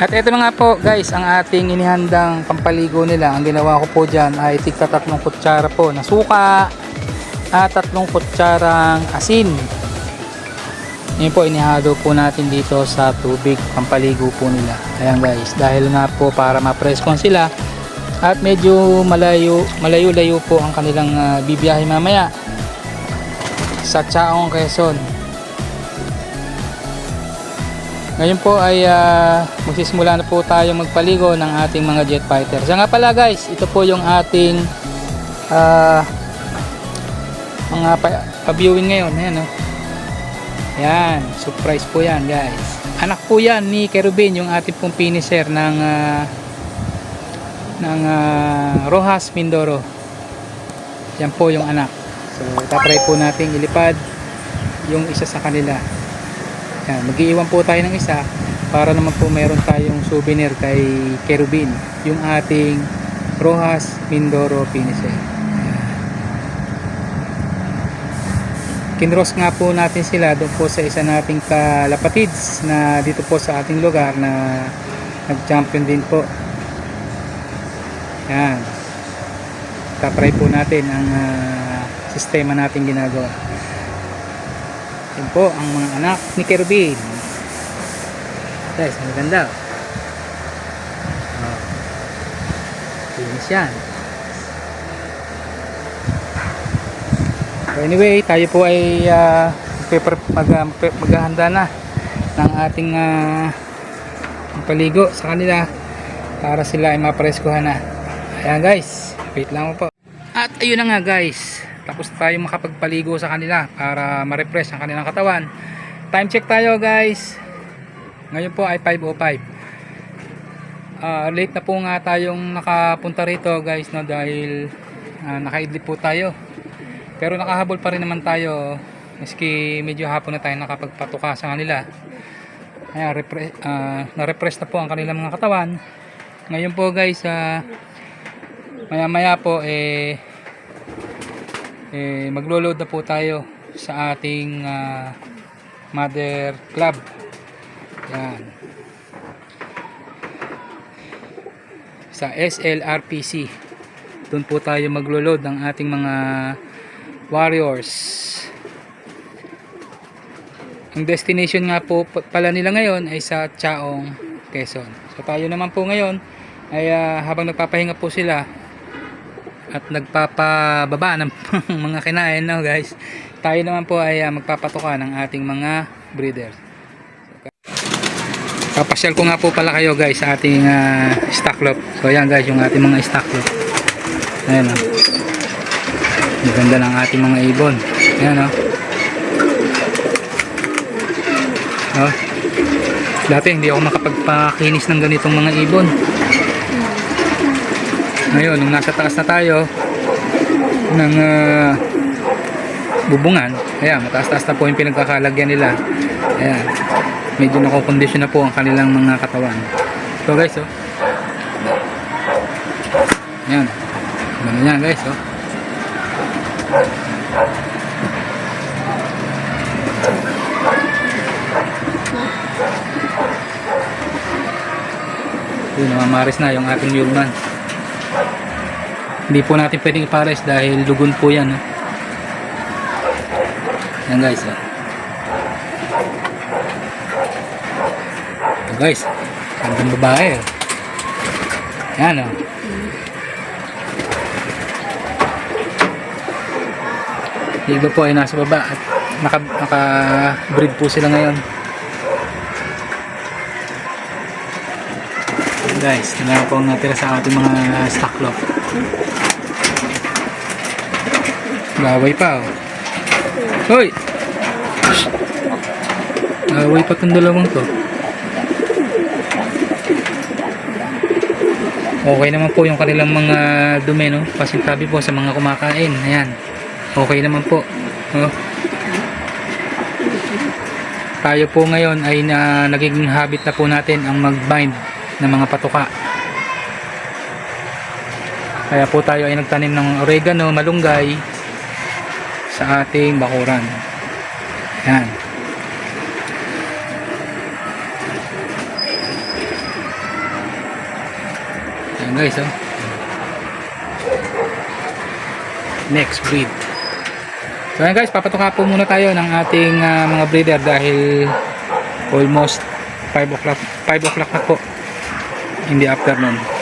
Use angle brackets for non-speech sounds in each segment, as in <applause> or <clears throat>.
At ito na nga po guys, ang ating inihandang pampaligo nila. Ang ginawa ko po dyan ay tigta tatlong kutsara po na suka at tatlong kutsarang asin. Yun po, inihalo po natin dito sa tubig pampaligo po nila. Ayan guys, dahil nga po para ma-preskon sila at medyo malayo, malayo-layo po ang kanilang ah, bibiyahe mamaya sa Chaong Quezon. Ngayon po ay ah, magsisimula na po tayo magpaligo ng ating mga jet fighter. Siya nga pala guys, ito po yung ating ah, mga pa- pa-viewing ngayon. Ayan, oh. Yan, surprise po yan guys. Anak po yan ni Kerubin, yung ating pong finisher ng ah, ng ah, Rojas Mindoro. Yan po yung anak. So, tatry po natin ilipad yung isa sa kanila. Yan, mag-iiwan po tayo ng isa para naman po meron tayong souvenir kay Kerubin, yung ating Rojas Mindoro finisher. kinross nga po natin sila doon po sa isa nating kalapatids na dito po sa ating lugar na nag-champion din po. Yan. Tapry po natin ang ah, sistema natin ginagawa yan po ang mga anak ni Kerubin guys maganda oh. Finish yan So anyway, tayo po ay uh, mag, mag, maghahanda na ng ating uh, paligo sa kanila para sila ay mapreskuhan na. Ayan guys, wait lang po. At ayun na nga guys, tapos tayo makapagpaligo sa kanila para ma-refresh ang kanilang katawan. Time check tayo guys. Ngayon po ay 5.05. Ah, late na po nga tayong nakapunta rito guys no dahil uh, nakaidlip po tayo pero nakahabol pa rin naman tayo maski medyo hapon na tayo nakapagpatuka sa kanila. Ayan, repre, ah, na-repress na po ang kanilang mga katawan. Ngayon po guys, ah, maya maya po eh, eh maglo-load na po tayo sa ating ah, mother club. Yan. Sa SLRPC. Doon po tayo maglo-load ng ating mga Warriors. Ang destination nga po pa- pala nila ngayon ay sa Chaong, Quezon. So tayo naman po ngayon ay ah, habang nagpapahinga po sila at nagpapababa ng <laughs> mga kinain no guys. Tayo naman po ay ah, magpapatuka ng ating mga breeder. Papasyal ko nga po pala kayo guys sa ating ah, stock lot. So yan guys yung ating mga stock lot. Ayan oh. Ang ganda ng ating mga ibon. Ayan o. Oh. Dati hindi ako makapagpakinis ng ganitong mga ibon. Ngayon, nung nasa taas na tayo ng ah, bubungan, ayan, mataas-taas na po yung pinagkakalagyan nila. Ayan. Medyo nakokondisyon na po ang kanilang mga katawan. So guys, oh. Ayan. Ganun yan guys, oh. Yun, namamaris na yung ating muleman. Hindi po natin pwedeng ipares dahil dugon po yan. Eh. Yan guys. Oh. Ito guys. Gandang babae. Oh. Yan oh. Yung iba po ay nasa baba at naka, naka breed po sila ngayon. Guys, tingnan po ang natira sa ating mga stock lot. Gaway pa oh. Hoy! Gaway pa itong dalawang to. Okay naman po yung kanilang mga dumi no. Pasintabi po sa mga kumakain. Ayan. Okay naman po. Oh. Tayo po ngayon ay na, nagiging habit na po natin ang mag-bind ng mga patuka. Kaya po tayo ay nagtanim ng oregano, malunggay sa ating bakuran. Yan. guys, oh. Next breed. So ayan guys, papatuka po muna tayo ng ating ah, mga breeder dahil almost 5 o'clock 5 o'clock na po in the afternoon.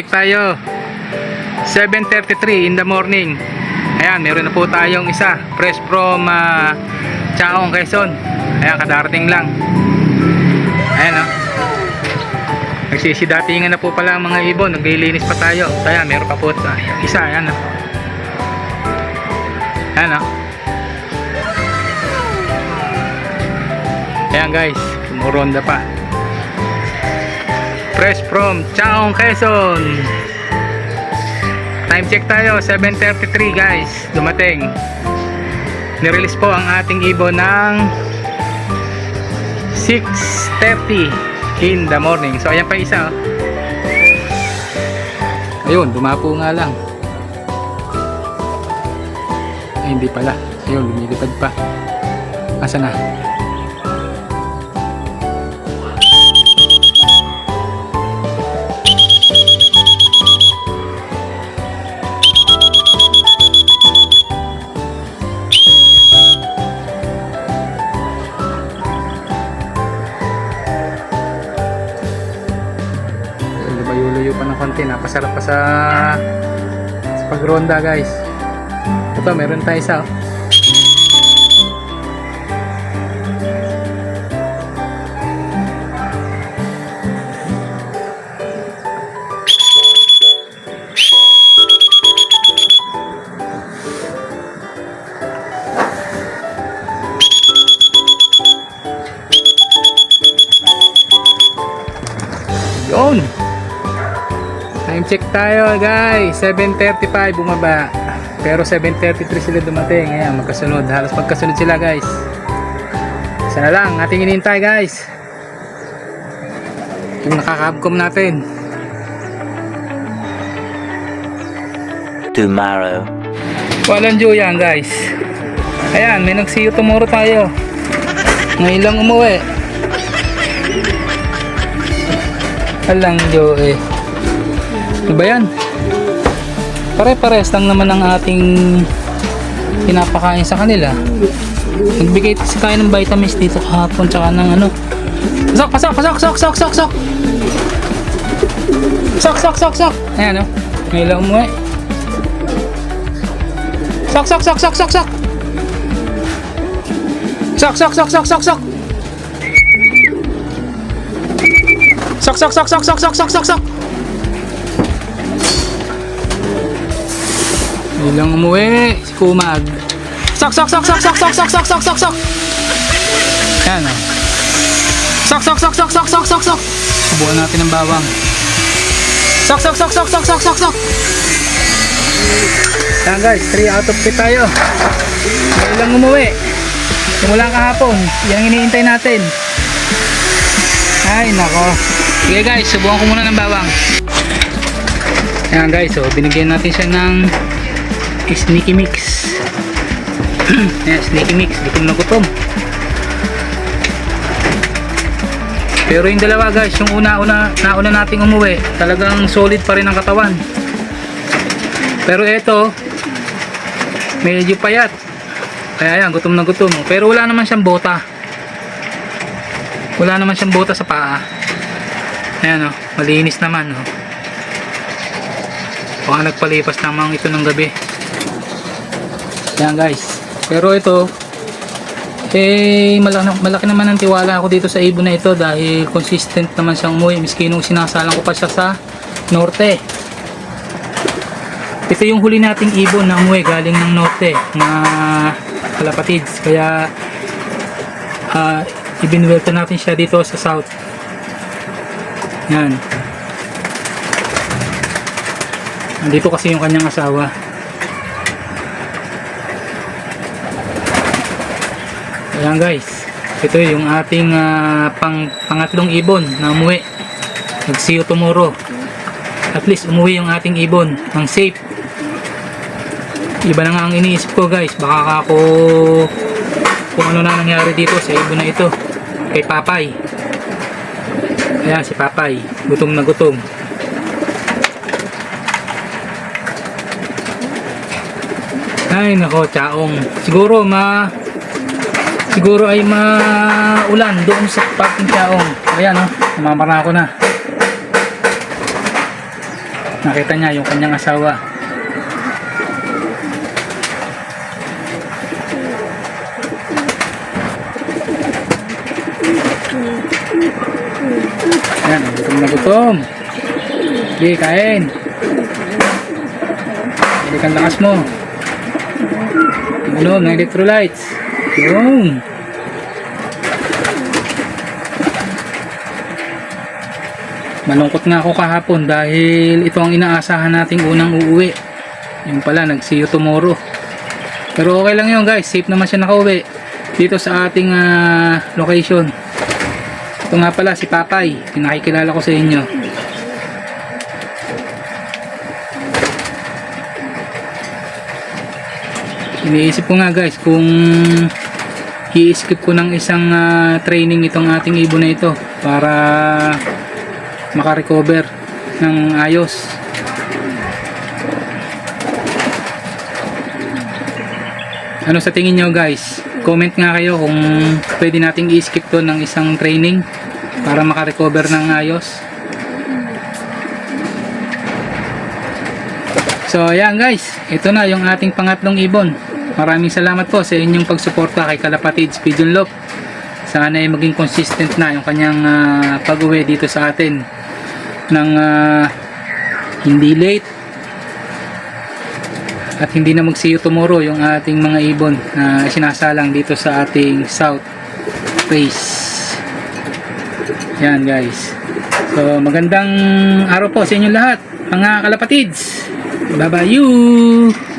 Check tayo. 7.33 in the morning. Ayan, meron na po tayong isa. Fresh from uh, Chaong, Quezon. Ayan, kadarating lang. Ayan, oh. Nagsisidatingan na po pala ang mga ibon. Naglilinis pa tayo. Ayan, meron pa po tayo. Isa, ayan, oh. Ayan, oh. Ayan, guys. Sumuronda pa. Fresh from Chaong, Quezon. Time check tayo, 7.33 guys. Dumating. Nirelease po ang ating ibon ng 6.30 in the morning. So, ayan pa isa. oh. Ayun, dumapo nga lang. Ay, hindi pala. Ayun, lumilipad pa. Asa na? Lumayo-layo pa ng konti. Napasarap pa sa, sa pagronda guys. Ito, meron tayo isa. oh. Yun! Time check tayo guys. 7.35 bumaba. Pero 7.33 sila dumating. Ayan, magkasunod. Halos magkasunod sila guys. Isa na lang. Ating inintay guys. Yung nakakabcom natin. tomorrow. Walang Diyo yan guys. Ayan, may nag-see you tomorrow tayo. Ngayon lang umuwi. Walang Diyo eh. Ano ba yan? Pare-pares lang naman ang ating pinapakain sa kanila. Nagbigay kasi tayo ng vitamins dito kahapon tsaka ng ano. Sok, pasok, pasok, sok, sok, sok, sok. Sok, sok, sok, sok. Ayan o. Ngayon lang umuwi. Sok, sok, sok, sok, sok, sok. Sok, sok, sok, sok, sok, sok. Sok, sok, sok, sok, sok, sok, sok, sok, sok. Hindi lang umuwi. Si Kumag. Sok, sok, sok, sok, sok, sok, sok, sok, sok, sok, sok. Yan o. Sok, sok, sok, sok, sok, sok, sok, sok. Subukan natin ng bawang. Sok, sok, sok, sok, sok, sok, sok, sok. Yan guys, 3 out of 3 tayo. Ngayon lang umuwi. Simula kahapon. Yan ang iniintay natin. Ay, nako. Sige guys, subukan ko muna ng bawang. Ayan guys, so binigyan natin siya ng sneaky mix. <clears throat> Ayan, sneaky mix. Gutom na gutom. Pero yung dalawa guys, yung una-una, nauna nating umuwi, talagang solid pa rin ang katawan. Pero ito, medyo payat. Kaya yan, gutom na gutom. Pero wala naman siyang bota. Wala naman siyang bota sa paa. Ayan o, malinis naman o. Baka nagpalipas lamang ito ng gabi. Ayan guys. Pero ito, eh, malaki, malaki naman ang tiwala ako dito sa ibon na ito dahil consistent naman siyang umuwi. Miski nung sinasalang ko pa siya sa norte. Ito yung huli nating ibon na umuwi galing ng norte, mga kalapatids. Kaya, uh, ibinwelta natin siya dito sa south. Yan. Nandito kasi yung kanyang asawa. Ayan guys. Ito yung ating ah, pang, pangatlong ibon na umuwi. Nag-see you tomorrow. At least umuwi yung ating ibon ng safe. Iba na nga ang iniisip ko guys. Baka ako kung ano na nangyari dito sa ibon na ito. Kay Papay. Ayan si Papay. Gutom na gutom. Ay nako, chaong. Siguro ma siguro ay maulan doon sa parking chaong. Ayan oh, namamara ako na. Nakita niya yung kanyang asawa. Ayan, gutom na gutom. Sige, kain. Balikan lakas mo. Inom ng electrolytes. Inom. Malungkot nga ako kahapon dahil ito ang inaasahan nating unang uuwi. Yung pala, nag-see you tomorrow. Pero okay lang yun guys, safe naman siya nakauwi dito sa ating ah, location. Ito nga pala si Papay, pinakikilala ko sa inyo. Iniisip ko nga guys kung i-skip ko ng isang ah, training itong ating ibon na ito para makarecover ng ayos. Ano sa tingin nyo guys? Comment nga kayo kung pwede nating i-skip to ng isang training para makarecover ng ayos. So ayan guys, ito na yung ating pangatlong ibon. Maraming salamat po sa inyong pagsuporta kay Kalapatids Pigeon Loop. Sana ay maging consistent na yung kanyang ah, pag-uwi dito sa atin ng ah, hindi late at hindi na mag-see you tomorrow yung ating mga ibon na sinasalang dito sa ating south face. Yan guys. So magandang araw po sa inyo lahat mga kalapatids. Bye bye you.